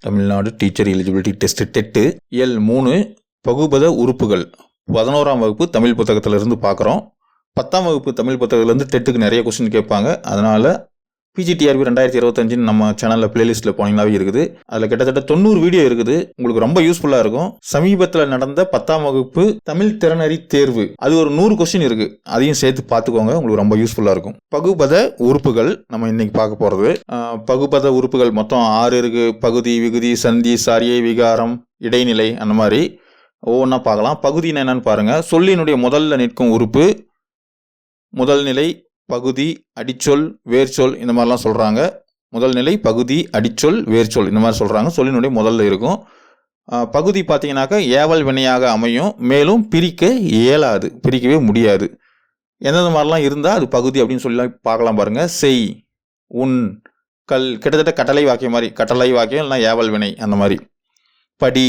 Tamil Nadu teacher eligibility test TET. L மூணு பகுபத உறுப்புகள். பதினோராம் வகுப்பு தமிழ் புத்தகத்திலிருந்து பார்க்குறோம். பத்தாம் வகுப்பு தமிழ் புத்தகத்துலேருந்து டெட்டுக்கு நிறைய கொஸ்டின் கேட்பாங்க. அதனால் பிஜிடிஆர்பி ரெண்டாயிரத்தி இருபத்தஞ்சுன்னு நம்ம சேனலில் பிளேலிஸ்ட்டில் போனீங்களாவே இருக்குது. அதில் கிட்டத்தட்ட தொண்ணூறு வீடியோ இருக்குது. உங்களுக்கு ரொம்ப யூஸ்ஃபுல்லாக இருக்கும். சமீபத்தில் நடந்த பத்தாம் வகுப்பு தமிழ் திறனறி தேர்வு. அது ஒரு நூறு கொஸ்டின் இருக்குது அதையும் சேர்த்து பார்த்துக்கோங்க. உங்களுக்கு ரொம்ப யூஸ்ஃபுல்லாக இருக்கும். பகுபத உறுப்புகள் நம்ம இன்னைக்கு பார்க்க போகிறது பகுபத உறுப்புகள் மொத்தம் ஆறு இருக்குது பகுதி விகுதி சந்தி சாரியை விகாரம் இடைநிலை அந்த மாதிரி. ஒவ்வொன்றா பார்க்கலாம். பகுதின்னு என்னன்னு பாருங்கள் சொல்லினுடைய முதல்ல நிற்கும் உறுப்பு முதல் நிலை பகுதி அடிச்சொல் வேர்ச்சொல் இந்த மாதிரிலாம் சொல்கிறாங்க முதல் நிலை பகுதி அடிச்சொல் வேர்ச்சொல் இந்த மாதிரி சொல்கிறாங்க சொல்லினுடைய முதல்ல இருக்கும். பகுதி பார்த்தீங்கன்னாக்கா ஏவல் வினையாக அமையும். மேலும் பிரிக்க இயலாது. பிரிக்கவே முடியாது. எந்தெந்த மாதிரிலாம் இருந்தால் அது பகுதி அப்படின்னு சொல்லி பார்க்கலாம் பாருங்கள் செய் உன் கல் கிட்டத்தட்ட கட்டளை வாக்கியம் மாதிரி. கட்டளை வாக்கியம் இல்லைனா ஏவல் வினை அந்த மாதிரி. படி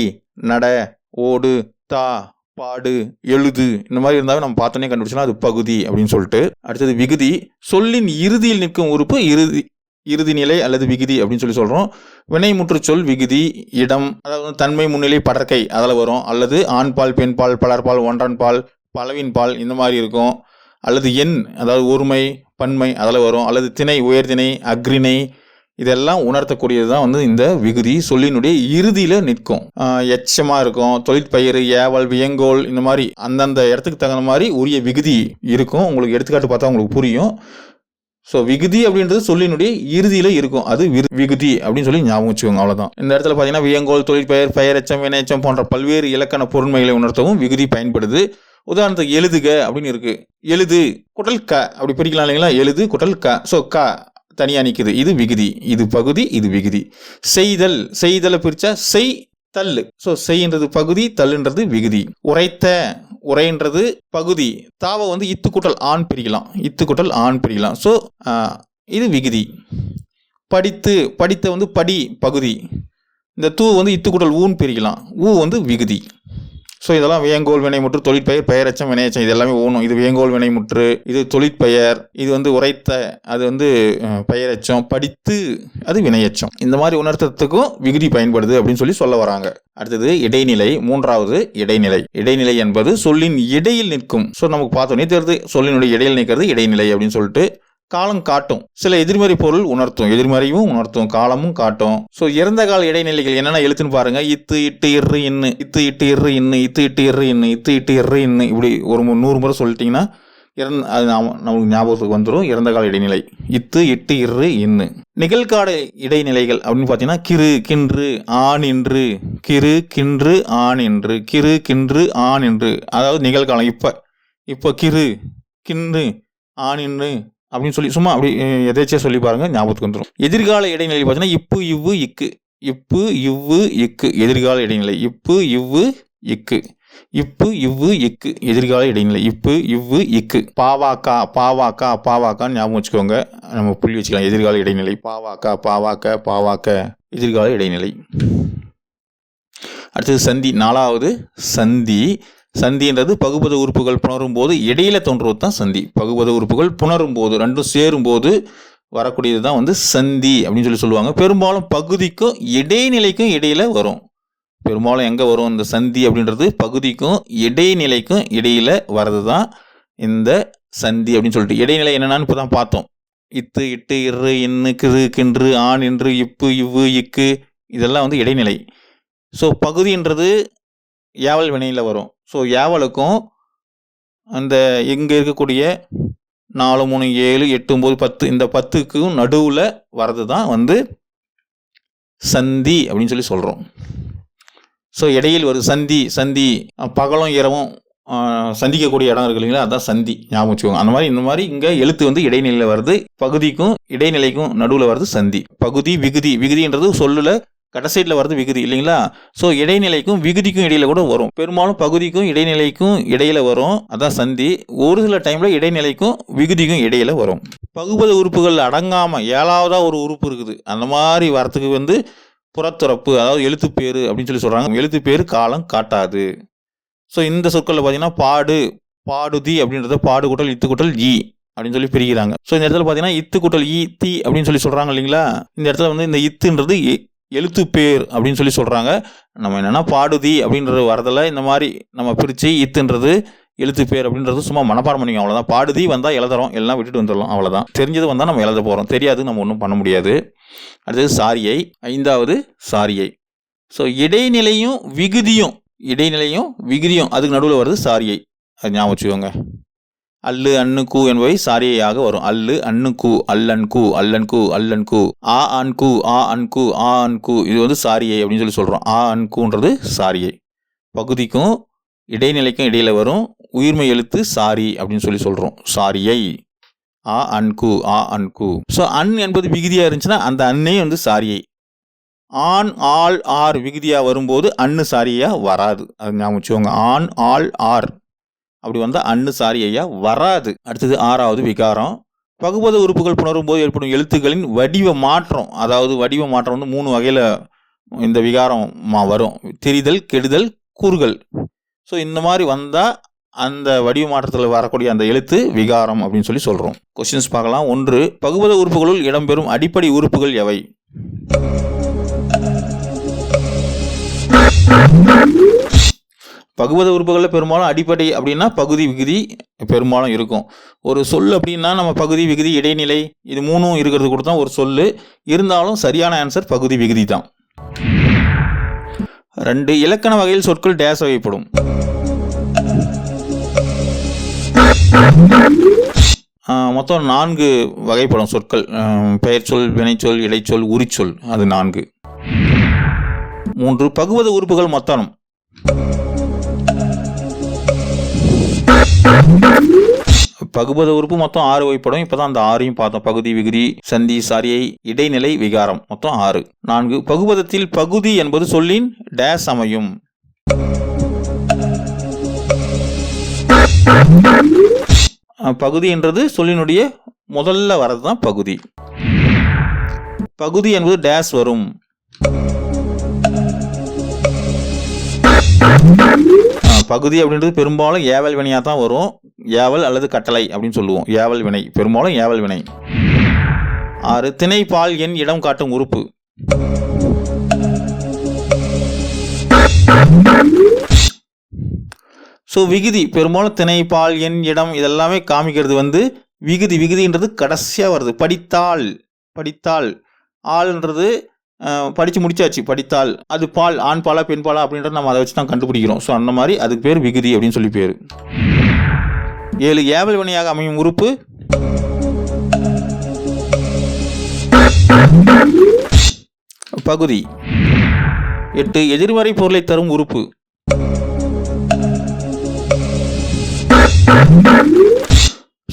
நட ஓடு தா பாடு எழுது இந்த மாதிரி இருந்தாலும் நம்ம பார்த்தோன்னே கண்டுபிடிச்சோம்னா அது பகுதி அப்படின்னு சொல்லிட்டு. அடுத்தது விகுதி சொல்லின் இறுதியில் நிற்கும் உறுப்பு இறுதி இறுதி நிலை அல்லது விகுதி அப்படின்னு சொல்லி சொல்கிறோம் வினைமுற்று சொல் விகுதி இடம் அதாவது தன்மை முன்னிலை படற்கை அதில் வரும். அல்லது ஆண்பால் பெண்பால் பலர்பால் ஒன்றான் பால் பலவின் பால் இந்த மாதிரி இருக்கும். அல்லது எண் அதாவது ஒருமை பன்மை அதில் வரும். அல்லது திணை உயர்திணை அக்ரிணை இதெல்லாம் உணர்த்தக்கூடியது தான் வந்து இந்த விகுதி சொல்லினுடைய இறுதியில் நிற்கும். எச்சமாக இருக்கும் தொழிற்பயிர் ஏவல் வியங்கோல் இந்த மாதிரி அந்தந்த இடத்துக்கு தகுந்த மாதிரி உரிய விகுதி இருக்கும். உங்களுக்கு எடுத்துக்காட்டு பார்த்தா உங்களுக்கு புரியும். ஸோ விகுதி அப்படின்றது சொல்லினுடைய இறுதியில் இருக்கும். அது விரு- விகுதி அப்படின்னு சொல்லி ஞாபகம் வச்சுக்கோங்க அவ்வளோதான் இந்த இடத்துல பார்த்தீங்கன்னா வியங்கோல் தொழிற்பெயர் பெயரெச்சம் வினையச்சம் போன்ற பல்வேறு இலக்கண பொருண்மைகளை உணர்த்தவும் விகுதி பயன்படுது. உதாரணத்துக்கு எழுதுக அப்படின்னு இருக்கு. எழுது குட்டல் க அப்படி பிரிக்கலாம் இல்லைங்களா? எழுது குட்டல் க. ஸோ க தனியாக நிற்குது இது விகுதி. இது பகுதி இது விகுதி. செய்தல். செய்தலை பிரித்தா செய் தள்ளு. ஸோ செய்ன்றது பகுதி தள்ளுன்றது விகுதி. உரைத்த உரைன்றது பகுதி. தாவை வந்து இத்துக்குட்டல் ஆண் பிரிக்கலாம். இத்துக்குட்டல் ஆண் பிரிக்கலாம். ஸோ இது விகுதி. படித்து படித்த வந்து படி பகுதி. இந்த தூ வந்து இத்துக்குட்டல் ஊன் பிரிக்கலாம். ஊ வந்து விகுதி. ஸோ இதெல்லாம் வேங்கோல் வினைமுற்று தொழிற்பெயர் பெயரச்சம் வினையச்சம் இது எல்லாமே ஓணும் இது வேங்கோல் வினைமுற்று இது தொழிற்பெயர் இது வந்து உரைத்த அது வந்து பெயரச்சம் படித்து அது வினையச்சம். இந்த மாதிரி உணர்த்தத்துக்கும் விகுதி பயன்படுது அப்படின்னு சொல்லி சொல்ல வராங்க. அடுத்தது இடைநிலை. மூன்றாவது இடைநிலை. இடைநிலை என்பது சொல்லின் இடையில் நிற்கும். ஸோ நமக்கு பார்த்தோன்னே தெரியுது. சொல்லினுடைய இடையில் நிற்கிறது இடைநிலை அப்படின்னு சொல்லிட்டு காலம் காட்டும். சில எதிர்மறை பொருள் உணர்த்தும். எதிர்மறையும் உணர்த்தும். காலமும் காட்டும். ஸோ இறந்த கால இடைநிலைகள் என்னென்ன எழுத்துன்னு பாருங்க. இத்து இட்டு இரு இன்னு. இத்து இட்டு இரு இன்னு. இத்து இட்டு இரு இன்னு. இத்து இட்டு இரு இன்னு. இப்படி ஒரு மு- நூறு முறை சொல்லிட்டீங்கன்னா இறந்த அது நாம் நமக்கு ஞாபகத்துக்கு வந்துடும் இறந்த கால இடைநிலை. இத்து இட்டு இரு இன்னு. நிகழ்கால இடைநிலைகள் அப்படின்னு பார்த்தீங்கன்னா கிரு கின்று ஆண் என்று. கிரு கின்று ஆண் என்று. கிறு கின்று ஆண் என்று. அதாவது நிகழ்காலம். இப்போ இப்போ கிரு கின்று ஆண் அப்படின்னு சொல்லி சும்மா அப்படி எதேச்சியாக சொல்லி பாருங்கள் ஞாபகத்துக்கு வந்துடும் எதிர்கால இடைநிலை பார்த்தீங்கன்னா இப்பு இவ்வு இக்கு. இப்பு இவ்வு இக்கு. எதிர்கால இடைநிலை. இப்பு இவ்வு இக்கு. இப்பு இவ்வு இக்கு. எதிர்கால இடைநிலை. இப்பு இவ்வு இக்கு. பாவாக்கா பாவாக்கா பாவாக்கான்னு ஞாபகம் வச்சுக்கோங்க. நம்ம புள்ளி வச்சுக்கலாம். எதிர்கால இடைநிலை. பாவாக்கா பாவாக்க பாவாக்க. எதிர்கால இடைநிலை. அடுத்தது சந்தி. நாலாவது சந்தி. சந்தின்றது பகுபத உறுப்புகள் புணரும் போது இடையில தோன்றுவது தான் சந்தி. பகுபத உறுப்புகள் புணரும் போது ரெண்டும் சேரும் போது வரக்கூடியது தான் வந்து சந்தி அப்படின்னு சொல்லி சொல்லுவாங்க. பெரும்பாலும் பகுதிக்கும் இடைநிலைக்கும் இடையில வரும். பெரும்பாலும் எங்கே வரும் இந்த சந்தி அப்படின்றது? பகுதிக்கும் இடைநிலைக்கும் இடையில வர்றது தான் இந்த சந்தி அப்படின்னு சொல்லிட்டு. இடைநிலை என்னென்னு இப்போ தான் பார்த்தோம். இத்து இட்டு இரு இன்னு கிறு கின்று ஆண் என்று இப்பு இவ்வு இக்கு இதெல்லாம் வந்து இடைநிலை. ஸோ பகுதின்றது ஏவல் வினையில் வரும். ஸோ ஏவலுக்கும் அந்த இங்கே இருக்கக்கூடிய நாலு மூணு ஏழு எட்டு ஒம்பது பத்து இந்த பத்துக்கும் நடுவில் வர்றது தான் வந்து சந்தி அப்படின்னு சொல்லி சொல்கிறோம் ஸோ இடையில் ஒரு சந்தி சந்தி பகலும் இரவும் சந்திக்கக்கூடிய இடம் இருக்கு இல்லைங்களா? அதான் சந்தி ஞாபகம் வச்சுக்கோங்க. அந்த மாதிரி இந்த மாதிரி இங்கே எழுத்து வந்து இடைநிலையில் வருது. பகுதிக்கும் இடைநிலைக்கும் நடுவில் வருது சந்தி. பகுதி விகுதி விகுதின்றது சொல்லில் கடைசைடில் வருது விகுதி இல்லைங்களா? ஸோ இடைநிலைக்கும் விகுதிக்கும் இடையில கூட வரும். பெரும்பாலும் பகுதிக்கும் இடைநிலைக்கும் இடையில வரும். அதான் சந்தி. ஒரு சில டைமில் இடைநிலைக்கும் விகுதிக்கும் இடையில வரும். பகுபத உறுப்புகள் அடங்காமல் ஏழாவதாக ஒரு உறுப்பு இருக்குது. அந்த மாதிரி வரத்துக்கு வந்து புறத்துறப்பு அதாவது எழுத்துப்பேர் அப்படின்னு சொல்லி சொல்கிறாங்க எழுத்துப்பேர் காலம் காட்டாது. ஸோ இந்த சொற்களில் பார்த்தீங்கன்னா பாடு பாடுதி அப்படின்றத பாடு கூட்டல் இத்து கூட்டல் ஈ அப்படின்னு சொல்லி பிரிக்கிறாங்க. ஸோ இந்த இடத்துல பார்த்தீங்கன்னா இத்து கூட்டல் ஈ தி அப்படின்னு சொல்லி சொல்கிறாங்க இல்லைங்களா? இந்த இடத்துல வந்து இந்த இத்துன்றது இ- எழுத்து பேர் அப்படின்னு சொல்லி சொல்கிறாங்க நம்ம என்னென்னா பாடுதி அப்படின்றது வரதில் இந்த மாதிரி நம்ம பிரித்து இத்துன்றது எழுத்து பேர் அப்படின்றது சும்மா மனப்பாடம் பண்ணிக்கோ அவ்வளோதான் பாடுதி வந்தால் எழுதுறோம் எல்லாம் விட்டுட்டு வந்துடலாம் அவ்வளோதான் தெரிஞ்சது வந்தால் நம்ம எழுத போகிறோம் தெரியாது நம்ம ஒன்றும் பண்ண முடியாது. அடுத்தது சாரியை ஐந்தாவது சாரியை. ஸோ இடைநிலையும் விகுதியும் இடைநிலையும் விகுதியும் அதுக்கு நடுவில் வருது சாரியை. அது ஞாபகம் வச்சுக்கோங்க. அல்லு அண்ணு கு என்பவை சாரியையாக வரும். அல்லு அண்ணு கு அல்லன் கு அல்லன் கு அல்லன் கு. ஆ அன் கு ஆ அன் கு ஆ அன் கு. இது வந்து சாரியை அப்படின்னு சொல்லி சொல்கிறோம் ஆ அன் கூன்றது சாரியை. பகுதிக்கும் இடைநிலைக்கும் இடையில் வரும். உயிர்மை எழுத்து சாரி அப்படின்னு சொல்லி சொல்கிறோம் சாரியை. ஆ அன் கு ஆ அன் கு. ஸோ அன் என்பது விகுதியாக இருந்துச்சுன்னா அந்த அன்னே வந்து சாரியை. ஆண் ஆள் ஆர் விகுதியாக வரும்போது அன்னு சாரியாக வராது. அது ஞாபகம் வச்சுக்கோங்க. ஆண் ஆள் ஆர். அப்படி வந்தால் அன்னு சாரி ஐயா வராது. அடுத்தது ஆறாவது விகாரம். பகுபத உறுப்புகள் புணரும் போது ஏற்படும் எழுத்துக்களின் வடிவ மாற்றம். அதாவது வடிவ மாற்றம்னு மூணு வகையில் இந்த விகாரம் மா வரும். திரிதல் கெடுதல் கூறுகள். ஸோ இந்த மாதிரி வந்தால் அந்த வடிவ மாற்றத்தில் வரக்கூடிய அந்த எழுத்து விகாரம் அப்படின்னு சொல்லி சொல்கிறோம் கொஸ்டின்ஸ் பார்க்கலாம். ஒன்று பகுபத உறுப்புகளுள் இடம்பெறும் அடிப்படை உறுப்புகள் எவை? பகுபத உறுப்புகளில் பெரும்பாலும் அடிப்படை அப்படின்னா பகுதி விகுதி பெரும்பாலும் இருக்கும். ஒரு சொல் அப்படின்னா நம்ம பகுதி விகுதி இடைநிலை இது மூணும் இருக்கிறது கூட தான் ஒரு சொல் இருந்தாலும் சரியான ஆன்சர் பகுதி விகுதி தான். ரெண்டு இலக்கண வகையில் சொற்கள் டேஸ் வகைப்படும். மொத்தம் நான்கு வகைப்படும் சொற்கள். பெயர் பெயர்ச்சொல் வினைச்சொல் இடைச்சொல் உரிச்சொல் அது நான்கு. மூன்று பகுவத உறுப்புகள் மொத்தம். பகுபத உறுப்பு மொத்தம் ஆறு வகைப்படும். இப்பதான் அந்த ஆறையும் பார்த்தோம். பகுதி விகுதி சந்தி சாரியை இடைநிலை விகாரம். மொத்தம் ஆறு. நான்கு. பகுபதத்தில் பகுதி என்பது சொல்லின் டேஸ் அமையும். பகுதி என்றது சொல்லினுடைய முதல்ல வர்றது தான் பகுதி. பகுதி என்பது டேஸ் வரும். பகுதி அப்படின்றது பெரும்பாலும் ஏவல் வினையாக தான் வரும். ஏவல் அல்லது கட்டளை அப்படின்னு சொல்லுவோம். ஏவல் வினை. பெரும்பாலும் ஏவல் வினை. ஆறு திணை பால் எண் இடம் காட்டும் உறுப்பு. ஸோ விகுதி. பெரும்பாலும் திணை பால் எண் இடம் இதெல்லாமே காமிக்கிறது வந்து விகுதி. விகுதின்றது கடைசியாக வருது. படித்தால். படித்தால். ஆள்ன்றது படித்து முடிச்சாச்சு படித்தால். அது பால் ஆண் பாலா பெண் பாலா அப்படின்றத நம்ம அதை வச்சு தான் கண்டுபிடிக்கிறோம். ஸோ அந்த மாதிரி அதுக்கு பேர் விகுதி அப்படின்னு சொல்லி பேர். ஏழு ஏவல் வினையாக அமையும் உறுப்பு. பகுதி. எட்டு எதிர்மறை பொருளை தரும் உறுப்பு.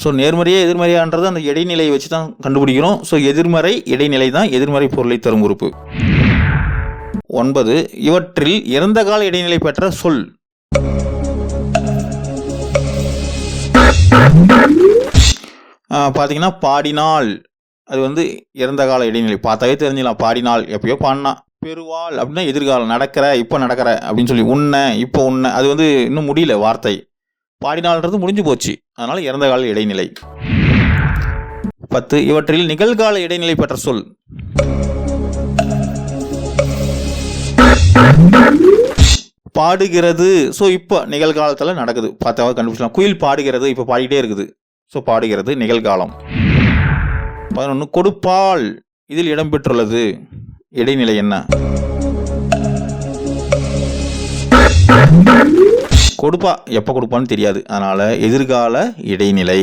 ஸோ நேர்மறையே எதிர்மறையான்றது அந்த இடைநிலையை வச்சு தான் கண்டுபிடிக்கிறோம். ஸோ எதிர்மறை இடைநிலை தான் எதிர்மறை பொருளை தரும் உறுப்பு. ஒன்பது இவற்றில் இறந்த கால இடைநிலை பெற்ற சொல். பார்த்தீங்கன்னா பாடினால். அது வந்து இறந்த கால இடைநிலை. பார்த்தாவே தெரிஞ்சிடலாம். பாடினால் எப்பயோ பாடினா. பெருவாள் அப்படின்னா எதிர்காலம் நடக்கிற இப்போ நடக்கிற அப்படின்னு சொல்லி உன்ன இப்போ உன்ன. அது வந்து இன்னும் முடியல வார்த்தை. பாடினால்ன்றது முடிஞ்சு போச்சு. அதனால இறந்த கால இடைநிலை. பத்து இவற்றில் நிகழ்கால இடைநிலை பெற்ற சொல். பாடுகிறது. ஸோ இப்போ நிகழ்காலத்தில் நடக்குது. பார்த்தாவது கண்டுபிடிச்சலாம் குயில் பாடுகிறது இப்போ பாடிக்கிட்டே இருக்குது. ஸோ பாடுகிறது நிகழ்காலம். பதினொன்று கொடுப்பால். இதில் இடம்பெற்றுள்ளது. இடைநிலை என்ன? கொடுப்பா எப்போ கொடுப்பான்னு தெரியாது. அதனால் எதிர்கால இடைநிலை.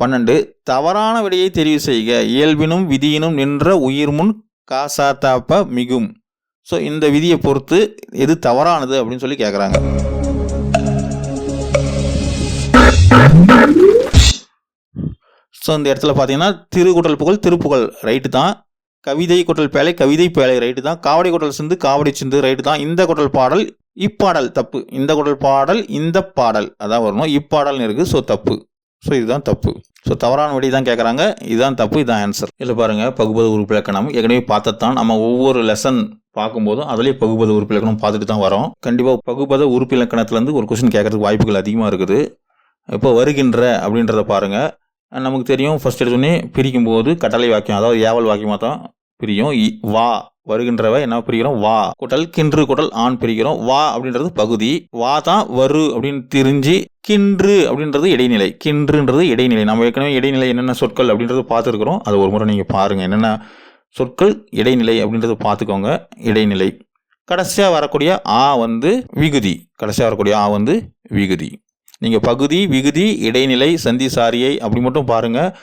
பன்னெண்டு தவறான விடையை தெரிவு செய்க. இயல்பினும் விதியினும் நின்ற உயிர் முன் காசாத்தாப்ப மிகும். ஸோ இந்த விதியை பொறுத்து எது தவறானது அப்படின்னு சொல்லி கேட்குறாங்க ஸோ இந்த இடத்துல பார்த்தீங்கன்னா திருக்குடல் புகழ் திருப்புகழ் ரைட்டு தான். கவிதை குட்டல் பேழை கவிதை பேழை ரைட்டு தான். காவடி குட்டல் சிந்து காவடி சிந்து ரைட்டு தான். இந்த குட்டல் பாடல் இப்பாடல் தப்பு. இந்த குடல் பாடல் இந்த பாடல். அதான் வரணும். இப்பாடல்னு இருக்குது ஸோ தப்பு. ஸோ இதுதான் தப்பு. ஸோ தவறான வழி தான் கேட்குறாங்க இதுதான் தப்பு இதுதான் ஆன்சர் இதில் பாருங்கள் பகுபது உறுப்பு இலக்கணம். ஏற்கனவே பார்த்ததான் நம்ம ஒவ்வொரு லெசன் பார்க்கும்போதும் அதுலேயே பகுபத உறுப்பு இலக்கணம் பார்த்துட்டு தான் வரோம். கண்டிப்பாக பகுபத உறுப்பு இலக்கணத்துலேருந்து ஒரு கொஸ்டின் கேட்கறதுக்கு வாய்ப்புகள் அதிகமாக இருக்குது. இப்போ வருகின்ற அப்படின்றத பாருங்கள் நமக்கு தெரியும். ஃபஸ்ட் எடுத்தோடனே பிரிக்கும் போது கட்டளை வாக்கியம் அதாவது ஏவல் வாக்கியமாக தான் பிரியும். இ- வா வருகின்றவ என்ன பிரிக்கிறோம் வா. குடல் கின்று குடல் ஆண் பிரிக்கிறோம் வா அப்படின்றது பகுதி. வா தான் வரு அப்படின்னு தெரிஞ்சு கின்று அப்படின்றது இடைநிலை. கின்றுன்றது இடைநிலை. நம்ம ஏற்கனவே இடைநிலை என்னென்ன சொற்கள் அப்படின்றது பார்த்துருக்குறோம். அது ஒரு முறை நீங்கள் பாருங்கள் என்னென்ன சொற்கள்? இடைநிலை அப்படின்றத பார்த்துக்கோங்க. இடைநிலை. கடைசியாக வரக்கூடிய ஆ வந்து விகுதி. கடைசியாக வரக்கூடிய ஆ வந்து விகுதி. நீங்கள் பகுதி விகுதி இடைநிலை சந்தி சாரியை அப்படி மட்டும் பாருங்கள்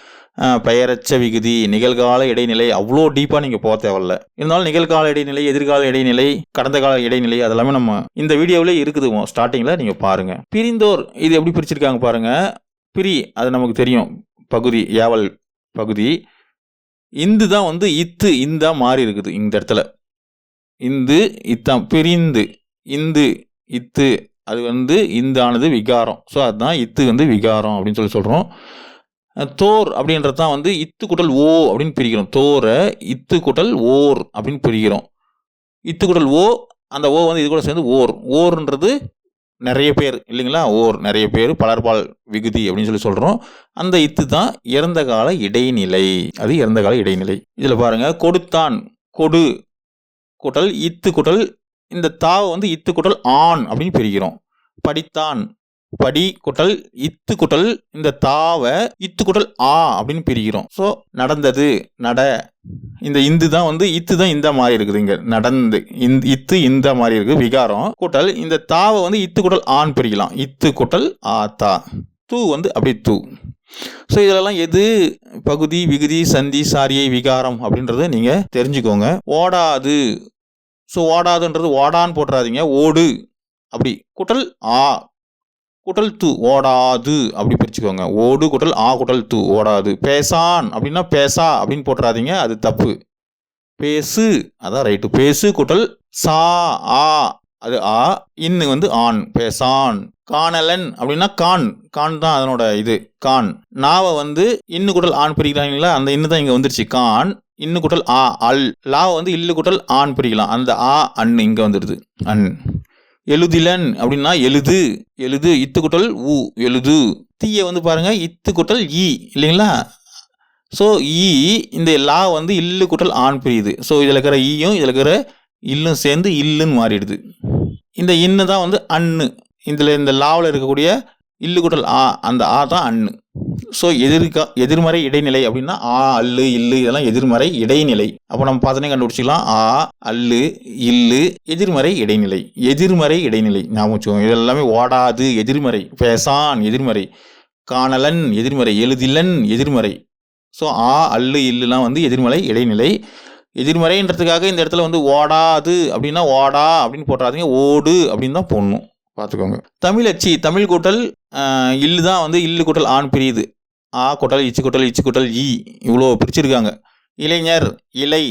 பெயரச்ச விகுதி நிகழ்கால இடைநிலை அவ்வளோ டீப்பாக நீங்கள் போக தேவையில்ல. இருந்தாலும் நிகழ்கால இடைநிலை எதிர்கால இடைநிலை கடந்த கால இடைநிலை அதெல்லாமே நம்ம இந்த வீடியோவிலே இருக்குது. ஸ்டார்டிங்கில் நீங்கள் பாருங்கள் பிரிந்தோர் இது எப்படி பிரிச்சிருக்காங்க பாருங்கள் பிரி அது நமக்கு தெரியும். பகுதி ஏவல் பகுதி. இந்து தான் வந்து இத்து இந்தா மாறி இருக்குது இந்த இடத்துல. இந்து இத்தாம் பிரிந்து இந்து இத்து அது வந்து இந்தானது விகாரம். ஸோ அதுதான் இத்து வந்து விகாரம் அப்படின்னு சொல்லி சொல்கிறோம் தோர் அப்படின்றது தான் வந்து இத்து குட்டல் ஓ அப்படின்னு பிரிக்கிறோம். தோரை இத்து குட்டல் ஓர் அப்படின்னு பிரிக்கிறோம். இத்து குட்டல் ஓ அந்த ஓ வந்து இது கூட சேர்ந்து ஓர். ஓர்ன்றது நிறைய பேர் இல்லைங்களா? ஓர் நிறைய பேர் பலர்பால் விகுதி அப்படின்னு சொல்லி சொல்கிறோம் அந்த இத்து தான் இறந்த கால இடைநிலை. அது இறந்த கால இடைநிலை. இதில் பாருங்கள் கொடுத்தான் கொடு குட்டல் இத்து குட்டல் இந்த தாவை வந்து இத்து குட்டல் ஆண் அப்படின்னு பிரிக்கிறோம். படித்தான் படி குட்டல் இத்து குட்டல் இந்த தாவை இத்து குட்டல் ஆ அப்படின்னு பிரிக்கிறோம் ஸோ நடந்தது நட. இந்த இந்து தான் வந்து இத்து தான் இந்த மாதிரி இருக்குது இங்க. நடந்து இந்த இத்து இந்த மாதிரி இருக்கு விகாரம் குட்டல் இந்த தாவை வந்து இத்து குட்டல் ஆன்னு பிரிக்கலாம். இத்து குட்டல் ஆ தா. தூ வந்து அப்படி தூ. ஸோ இதெல்லாம் எது? பகுதி விகுதி சந்தி சாரியை விகாரம் அப்படின்றத நீங்கள் தெரிஞ்சுக்கோங்க. ஓடாது. ஸோ ஓடாதுன்றது ஓடான்னு போட்டுறாதீங்க. ஓடு. அப்படி. குட்டல் ஆ. குட்டல் தூ ஓடாது அப்படி பிரிச்சுக்கோங்க. ஓடு குட்டல் ஆ குட்டல் தூ ஓடாது. பேசான் அப்படின்னா பேசா அப்படின்னு போட்டுறாதீங்க அது தப்பு. பேசு அதான் ரைட்டு பேசு குட்டல் சா ஆ அது ஆ இன்னு வந்து ஆண் பேசான். காணலன் அப்படின்னா கான். கான் தான் அதனோட இது கான். நாவை வந்து இன்னு குட்டல் ஆண் பிரிக்கிறாங்களா அந்த இன்னு தான் இங்கே வந்துருச்சு. கான் இன்னு குட்டல் ஆ அல். லாவை வந்து இல்லு குட்டல் ஆண் பிரிக்கலாம். அந்த ஆ அன் இங்கே வந்துடுது. அன். எழுதிலன் அப்படின்னா எழுது. எழுது இத்து குட்டல் உ எழுது. தீய வந்து பாருங்க இத்து குட்டல் ஈ இல்லைங்களா? ஸோ ஈ இந்த லா வந்து இல்லு குட்டல் ஆண் பிரியுது. ஸோ இதில் இருக்கிற ஈயும் இதில் இருக்கிற இல்லும் சேர்ந்து இல்லுன்னு மாறிடுது. இந்த இன்னு தான் வந்து அன்னு. இதில் இந்த லாவில் இருக்கக்கூடிய இல்லு குட்டல் ஆ அந்த ஆ தான் அன்னு. ஸோ எதிர்கா எதிர்மறை இடைநிலை அப்படின்னா ஆ அல்லு இல்லு இதெல்லாம் எதிர்மறை இடைநிலை. அப்போ நம்ம பார்த்தோன்னே கண்டுபிடிச்சிக்கலாம். ஆ அல்லு இல்லு எதிர்மறை இடைநிலை. எதிர்மறை இடைநிலை ஞாபகம் வச்சுக்கோங்க. இது எல்லாமே ஓடாது எதிர்மறை. பேசான் எதிர்மறை. காணலன் எதிர்மறை. எழுதிலன் எதிர்மறை. ஸோ ஆ அல்லு இல்லுலாம் வந்து எதிர்மறை இடைநிலை. எதிர்மறைன்றதுக்காக இந்த இடத்துல வந்து ஓடாது அப்படின்னா ஓடா அப்படின்னு போட்டுறாதீங்க. ஓடு அப்படின்னு தான் போடணும். பார்த்துக்கோங்க தமிழ் அச்சி தமிழ் கூட்டல் இல்லு தான் வந்து இல்லு கூட்டல் ஆண் பிரியுது. ஆ கூட்டல் இச்சு கூட்டல் இச்சு கூட்டல் ஈ இவ்வளோ பிரிச்சிருக்காங்க. இளைஞர் இலை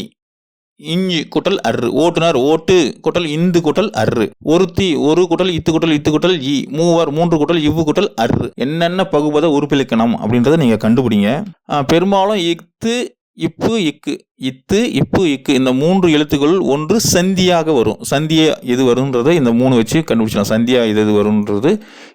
இஞ்சு குட்டல் அரு ஓட்டுநர் ஓட்டு குட்டல் இந்து குட்டல் அரு ஒருத்தி ஒரு குட்டல் இத்து குட்டல் இத்து குட்டல் இ. மூவர் மூன்று குட்டல் இவ்வு குட்டல் அரு என்னென்ன பகுபத உறுப்பிலக்கணம் அப்படின்றத நீங்கள் கண்டுபிடிங்க. பெரும்பாலும் இத்து இப்பு இக்கு இத்து இப்பு இக்கு இந்த மூன்று எழுத்துக்கள் ஒன்று சந்தியாக வரும். சந்தியா எது வரும்ன்றதை இந்த மூணு வச்சு கண்டுபிடிச்சலாம் சந்தியா இது எது வரும்ன்றது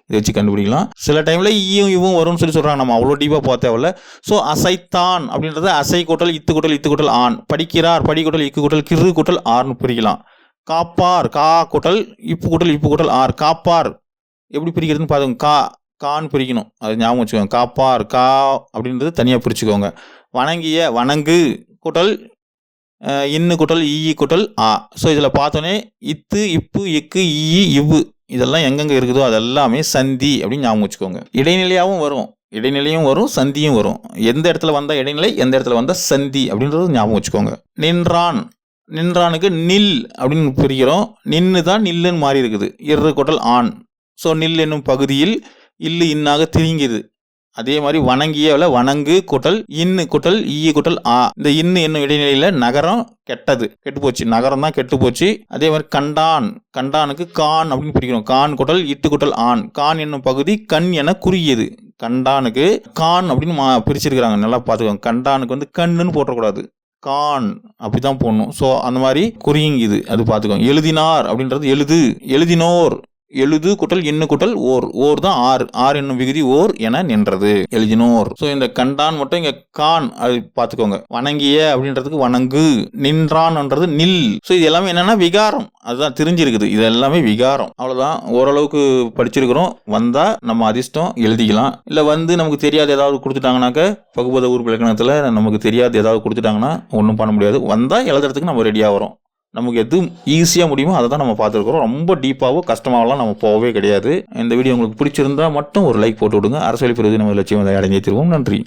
இதை வச்சு கண்டுபிடிக்கலாம். சில டைமில் ஈயும் இவும் வரும்னு சொல்லி சொல்கிறாங்க நம்ம அவ்வளோ டீப்பாக பார்த்தேவில்ல ஸோ அசைத்தான் அப்படின்றது அசை கூட்டல் இத்து கூட்டல் இத்து கூட்டல் ஆண். படிக்கிறார் படி கூட்டல் இக்கு கூட்டல் கிரு கூட்டல் ஆர்னு பிரிக்கலாம். காப்பார் கா கூட்டல் இப்பு கூட்டல் இப்பு கூட்டல் ஆர். காப்பார். எப்படி பிரிக்கிறதுன்னு பாருங்க. கா கான்னு பிரிக்கணும். அது ஞாபகம் வச்சுக்கோங்க. காப்பார் கா அப்படின்றது தனியாக பிரிச்சுக்கோங்க. வணங்கிய வணங்கு குட்டல் இன்னு குட்டல் ஈ குட்டல் ஆ. ஸோ இதில் பார்த்தோன்னே இத்து இப்பு இக்கு ஈ இவ்வு. இதெல்லாம் எங்கெங்கே இருக்குதோ அதெல்லாமே சந்தி அப்படின்னு ஞாபகம் வச்சுக்கோங்க. இடைநிலையாகவும் வரும். இடைநிலையும் வரும் சந்தியும் வரும். எந்த இடத்துல வந்தால் இடைநிலை எந்த இடத்துல வந்தால் சந்தி அப்படின்றது ஞாபகம் வச்சுக்கோங்க. நின்றான். நின்றானுக்கு நில் அப்படின்னு பிரிக்கிறோம். நின்று தான் நில்லுன்னு மாறி இருக்குது. இரு குட்டல் ஆண். ஸோ நில் என்னும் பகுதியில் இல்லு இன்னாக திரிங்குது அதே மாதிரி வணங்கியவில் வணங்கு குட்டல் இன்னு குட்டல் ஈய குட்டல் ஆ. இந்த இன்னு என்னும் இடைநிலையில் நகரம் கெட்டது. கெட்டு போச்சு. நகரம் தான் கெட்டு போச்சு. அதே மாதிரி கண்டான். கண்டானுக்கு கான் அப்படின்னு பிரிக்கிறோம். கான் குட்டல் இட்டு குட்டல் ஆண். கான் என்னும் பகுதி கண் என குறுகியது. கண்டானுக்கு கான் அப்படின்னு மா பிரிச்சிருக்கிறாங்க. நல்லா பார்த்துக்கோங்க. கண்டானுக்கு வந்து கண்ணுன்னு போட்டக்கூடாது. கான் அப்படிதான் போடணும். ஸோ அந்த மாதிரி குறியுங்குது அது பார்த்துக்கோங்க. எழுதினார் அப்படின்றது எழுது. எழுதினோர். எழுது குட்டல் எண்ணு குட்டல் ஓர். ஓர் தான் ஆறு. ஆறு என்னும் விகுதி ஓர் என நின்றது. எழுதினோர். ஸோ இந்த கண்டான் மட்டும் இங்க கான் அது பார்த்துக்கோங்க. வணங்கிய அப்படின்றதுக்கு வணங்கு. நின்றான்ன்றது நில். ஸோ இது எல்லாமே என்னன்னா விகாரம். அதுதான் தெரிஞ்சிருக்குது. இது எல்லாமே விகாரம். அவ்வளோதான் ஓரளவுக்கு படிச்சிருக்கிறோம். வந்தா நம்ம அதிர்ஷ்டம் எழுதிக்கலாம். இல்லை வந்து நமக்கு தெரியாத ஏதாவது கொடுத்துட்டாங்கனாக்க பகுபத ஊர் இலக்கணத்தில் நமக்கு தெரியாத ஏதாவது கொடுத்துட்டாங்கன்னா ஒன்றும் பண்ண முடியாது. வந்தால் எழுதுறதுக்கு நம்ம ரெடியாக வரும். நமக்கு எது ஈஸியாக முடியுமோ அதை தான் நம்ம பார்த்துருக்குறோம். ரொம்ப டீப்பாகவோ கஷ்டமாகலாம் நம்ம போகவே கிடையாது. இந்த வீடியோ உங்களுக்கு பிடிச்சிருந்தா மட்டும் ஒரு லைக் போட்டு விடுங்க. அரசியல் பிரிவு நம்ம லட்சியம் அதை அடைஞ்சே தருவோம். நன்றி.